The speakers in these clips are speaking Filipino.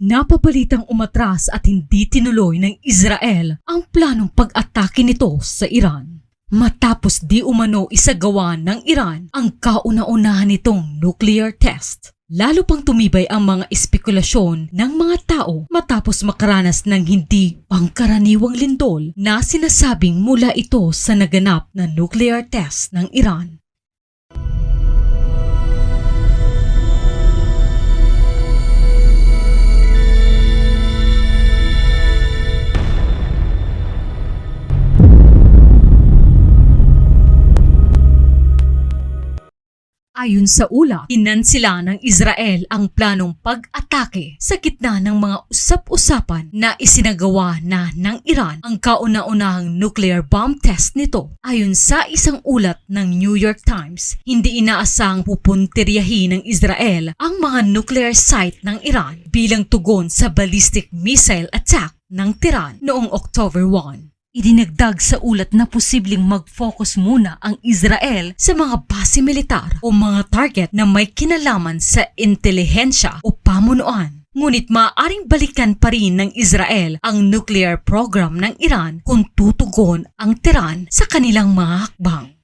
Napabalitang umatras at hindi tinuloy ng Israel ang planong pag-atake nito sa Iran. Matapos di umano isagawa ng Iran ang kauna-unahan nitong nuclear test. Lalo pang tumibay ang mga espekulasyon ng mga tao matapos makaranas ng hindi pangkaraniwang lindol na sinasabing mula ito sa naganap na nuclear test ng Iran. Ayon sa ulat, sila ng Israel ang planong pag-atake sa gitna ng mga usap-usapan na isinagawa na ng Iran ang kauna-unahang nuclear bomb test nito. Ayon sa isang ulat ng New York Times, hindi inaasang pupuntiryahin ng Israel ang mga nuclear site ng Iran bilang tugon sa ballistic missile attack ng Tehran noong October 1. Idinagdag sa ulat na posibleng mag-focus muna ang Israel sa mga base militar o mga target na may kinalaman sa intelihensya o pamunuan. Ngunit maaaring balikan pa rin ng Israel ang nuclear program ng Iran kung tutugon ang Tehran sa kanilang mga hakbang.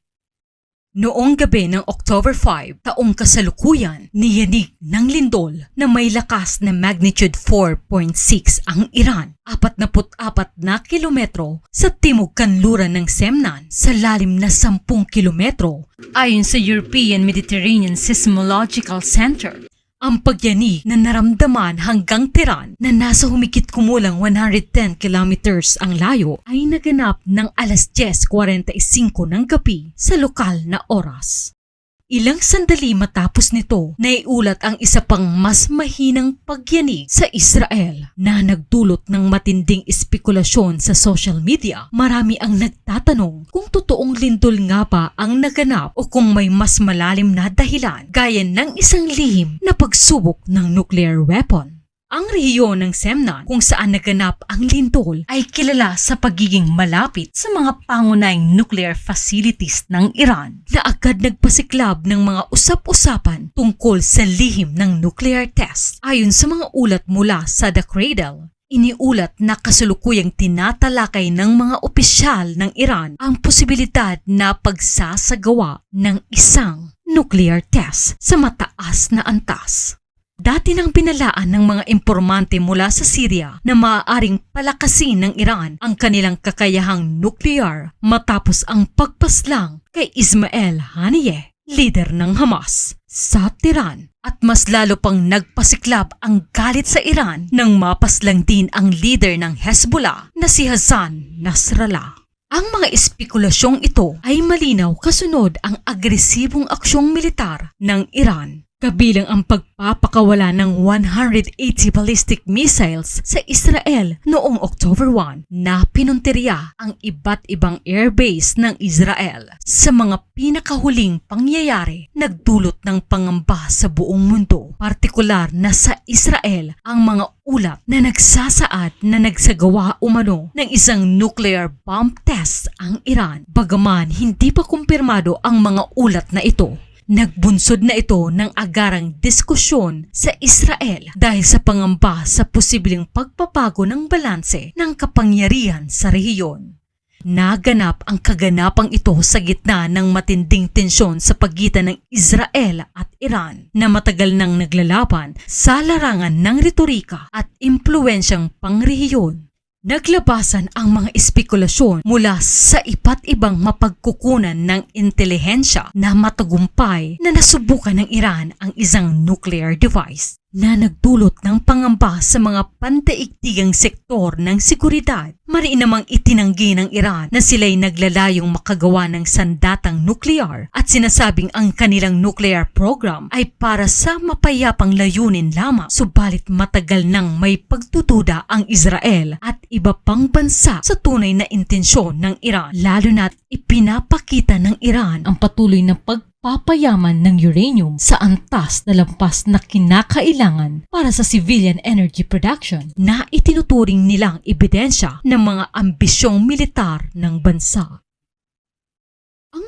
Noong gabi ng October 5, taong kasalukuyan, niyanig ng lindol na may lakas na magnitude 4.6 ang Iran, 44 na kilometro sa timog kanluran ng Semnan sa lalim na 10 kilometro ayon sa European Mediterranean Seismological Center. Ang pagyanig na naramdaman hanggang Tehran na nasa humigit kumulang 110 kilometers ang layo ay naganap ng alas 10.45 ng gabi sa lokal na oras. Ilang sandali matapos nito, naiulat ang isa pang mas mahinang pagyanig sa Israel na nagdulot ng matinding espekulasyon sa social media. Marami ang nagtatanong kung totoong lindol nga ba ang naganap o kung may mas malalim na dahilan gaya ng isang lihim na pagsubok ng nuclear weapon. Ang rehiyon ng Semnan kung saan naganap ang lindol ay kilala sa pagiging malapit sa mga pangunahing nuclear facilities ng Iran na agad nagpasiklab ng mga usap-usapan tungkol sa lihim ng nuclear test. Ayon sa mga ulat mula sa The Cradle, Iniulat na kasulukuyang tinatalakay ng mga opisyal ng Iran ang posibilidad na pagsasagawa ng isang nuclear test sa mataas na antas. Dati nang pinalaan ng mga impormante mula sa Syria na maaaring palakasin ng Iran ang kanilang kakayahang nuklear matapos ang pagpaslang kay Ismail Haniyeh, leader ng Hamas, sa Tehran. At mas lalo pang nagpasiklab ang galit sa Iran nang mapaslang din ang leader ng Hezbollah na si Hassan Nasrallah. Ang mga espekulasyong ito ay malinaw kasunod ang agresibong aksyong militar ng Iran Kabilang ang pagpapakawala ng 180 ballistic missiles sa Israel noong October 1 na pinunteriya ang iba't ibang airbase ng Israel. Sa mga pinakahuling pangyayari, nagdulot ng pangamba sa buong mundo, partikular na sa Israel ang mga ulat na nagsasaad na nagsagawa umano ng isang nuclear bomb test ang Iran. Bagaman hindi pa kumpirmado ang mga ulat na ito, Nagbunsod na ito ng agarang diskusyon sa Israel dahil sa pangamba sa posibleng pagpapago ng balanse ng kapangyarihan sa rehiyon. Naganap ang kaganapang ito sa gitna ng matinding tensyon sa pagitan ng Israel at Iran na matagal nang naglalaban sa larangan ng retorika at impluensyang pangrehiyon Naglabasan ang mga espekulasyon mula sa iba't ibang mapagkukunan ng intelihensya na matagumpay na nasubukan ng Iran ang isang nuclear device na nagdulot ng pangamba sa mga pandaigdigang sektor ng seguridad. Mariin namang itinanggi ng Iran na sila'y naglalayong makagawa ng sandatang nuklear at sinasabing ang kanilang nuclear program ay para sa mapayapang layunin lamang. Subalit matagal nang may pagtutuda ang Israel at iba pang bansa sa tunay na intensyon ng Iran lalo na't ipinapakita ng Iran ang patuloy na pag papayaman ng uranium sa antas na lampas na kinakailangan para sa civilian energy production na itinuturing nilang ebidensya ng mga ambisyong militar ng bansa.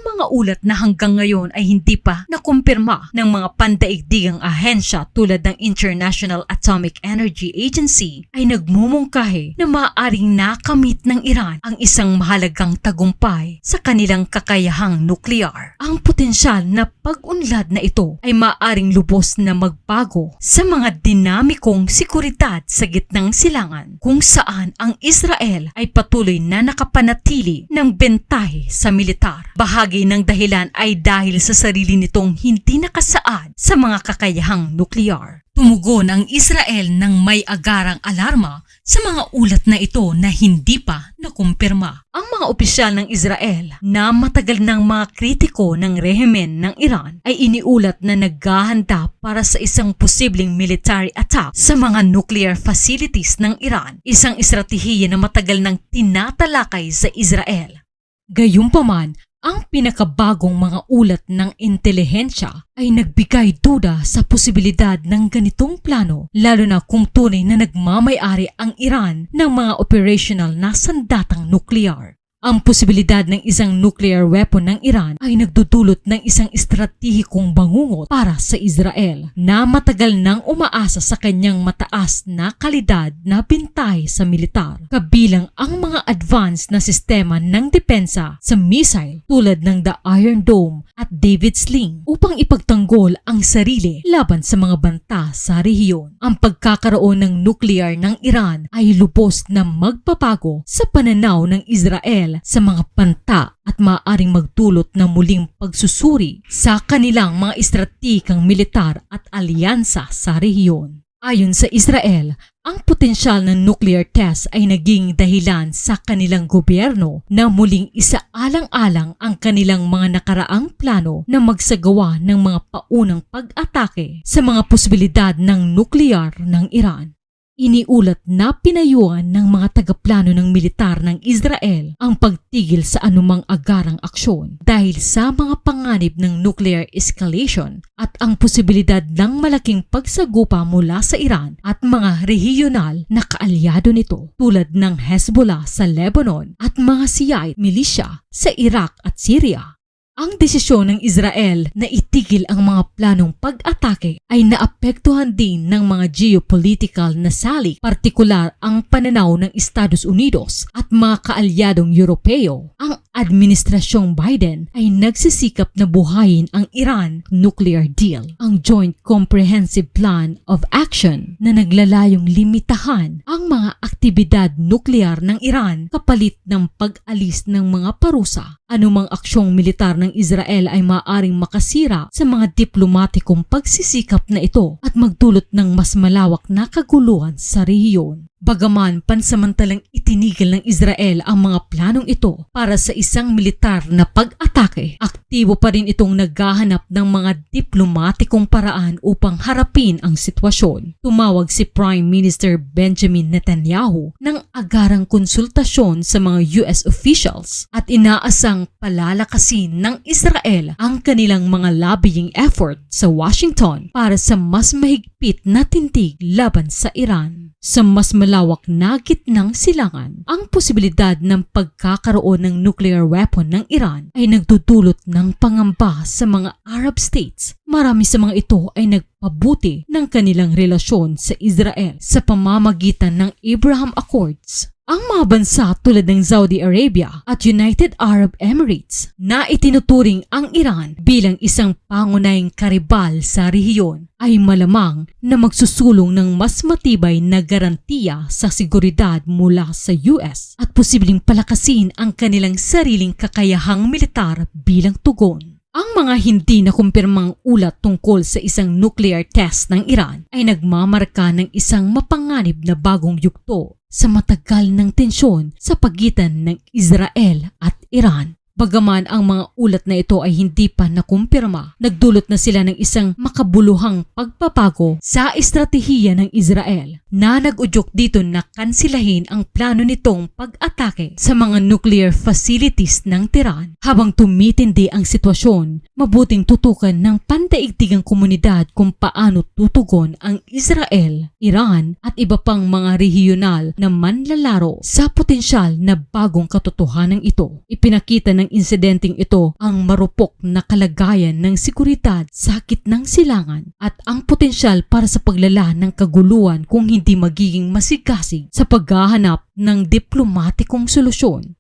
Mga ulat na hanggang ngayon ay hindi pa nakumpirma ng mga pandaigdigang ahensya tulad ng International Atomic Energy Agency ay nagmumungkahi na maaaring nakamit ng Iran ang isang mahalagang tagumpay sa kanilang kakayahang nuklear. Ang potensyal na pag-unlad na ito ay maaaring lubos na magbago sa mga dinamikong sekuridad sa gitnang silangan kung saan ang Israel ay patuloy na nakapanatili ng bentahe sa militar. Bahagi ng dahilan ay dahil sa sarili nitong hindi nakasaad sa mga kakayahang nuklear. Tumugon ang Israel ng may agarang alarma sa mga ulat na ito na hindi pa nakumpirma. Ang mga opisyal ng Israel na matagal ng mga kritiko ng rehimen ng Iran ay iniulat na naghahanda para sa isang posibleng military attack sa mga nuclear facilities ng Iran, isang estratehiya na matagal nang tinatalakay sa Israel. Gayunpaman, ang pinakabagong mga ulat ng intelihensya ay nagbigay duda sa posibilidad ng ganitong plano lalo na kung tunay na nagmamayari ang Iran ng mga operational na sandatang nuklear. Ang posibilidad ng isang nuclear weapon ng Iran ay nagdudulot ng isang estratehikong bangungot para sa Israel na matagal nang umaasa sa kanyang mataas na kalidad na bintay sa militar, kabilang ang mga advanced na sistema ng depensa sa missile tulad ng the Iron Dome at David Sling upang ipagtanggol ang sarili laban sa mga banta sa rehiyon. Ang pagkakaroon ng nuclear ng Iran ay lubos na magpapago sa pananaw ng Israel sa mga panta at maaaring magdulot ng muling pagsusuri sa kanilang mga estratehikang militar at alyansa sa rehiyon. Ayon sa Israel, ang potensyal ng nuclear test ay naging dahilan sa kanilang gobyerno na muling isaalang-alang ang kanilang mga nakaraang plano na magsagawa ng mga paunang pag-atake sa mga posibilidad ng nuklear ng Iran. Iniulat na pinayuan ng mga tagaplano ng militar ng Israel ang pagtigil sa anumang agarang aksyon dahil sa mga panganib ng nuclear escalation at ang posibilidad ng malaking pagsagupa mula sa Iran at mga regional na kaalyado nito tulad ng Hezbollah sa Lebanon at mga Shiite militia sa Iraq at Syria. Ang desisyon ng Israel na itigil ang mga planong pag-atake ay naapektuhan din ng mga geopolitical na salik, partikular ang pananaw ng Estados Unidos at mga kaalyadong Europeo. Ang Administrasyong Biden ay nagsisikap na buhayin ang Iran nuclear deal, ang Joint Comprehensive Plan of Action na naglalayong limitahan ang mga aktibidad nuklear ng Iran kapalit ng pag-alis ng mga parusa. Anumang aksyong militar ng Israel ay maaring makasira sa mga diplomatikong pagsisikap na ito at magdulot ng mas malawak na kaguluhan sa rehiyon. Bagaman pansamantalang itinigil ng Israel ang mga planong ito para sa isang militar na pag-atake, aktibo pa rin itong naghahanap ng mga diplomatikong paraan upang harapin ang sitwasyon. Tumawag si Prime Minister Benjamin Netanyahu ng agarang konsultasyon sa mga US officials at inaasang palalakasin ng Israel ang kanilang mga lobbying effort sa Washington para sa mas mahigpit na tindig laban sa Iran sa mas malawak na gitnang silangan, ang posibilidad ng pagkakaroon ng nuclear weapon ng Iran ay nagdudulot ng pangamba sa mga Arab states. Marami sa mga ito ay nagpabuti ng kanilang relasyon sa Israel sa pamamagitan ng Abraham Accords ang mga bansa tulad ng Saudi Arabia at United Arab Emirates na itinuturing ang Iran bilang isang pangunahing karibal sa rehiyon ay malamang na magsusulong ng mas matibay na garantiya sa seguridad mula sa US at posibleng palakasin ang kanilang sariling kakayahang militar bilang tugon. Ang mga hindi na kumpirmang ulat tungkol sa isang nuclear test ng Iran ay nagmamarka ng isang mapanganib na bagong yugto sa matagal ng tensyon sa pagitan ng Israel at Iran. Bagaman ang mga ulat na ito ay hindi pa nakumpirma, nagdulot na sila ng isang makabuluhang pagpapago sa estratehiya ng Israel na nag-udyok dito na kansilahin ang plano nitong pag-atake sa mga nuclear facilities ng Tehran. Habang tumitindi ang sitwasyon, mabuting tutukan ng pandaigdigang komunidad kung paano tutugon ang Israel, Iran at iba pang mga regional na manlalaro sa potensyal na bagong katotohanan ito. Ipinakita ng insidenteng ito ang marupok na kalagayan ng seguridad sa gitnang silangan at ang potensyal para sa paglala ng kaguluhan kung hindi magiging masigasig sa paghahanap ng diplomatikong solusyon.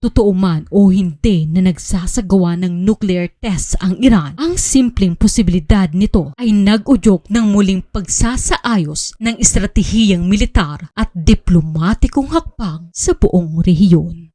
Totoo man o hindi na nagsasagawa ng nuclear tests ang Iran, ang simpleng posibilidad nito ay nag-udyok ng muling pagsasaayos ng estratehiyang militar at diplomatikong hakbang sa buong rehiyon.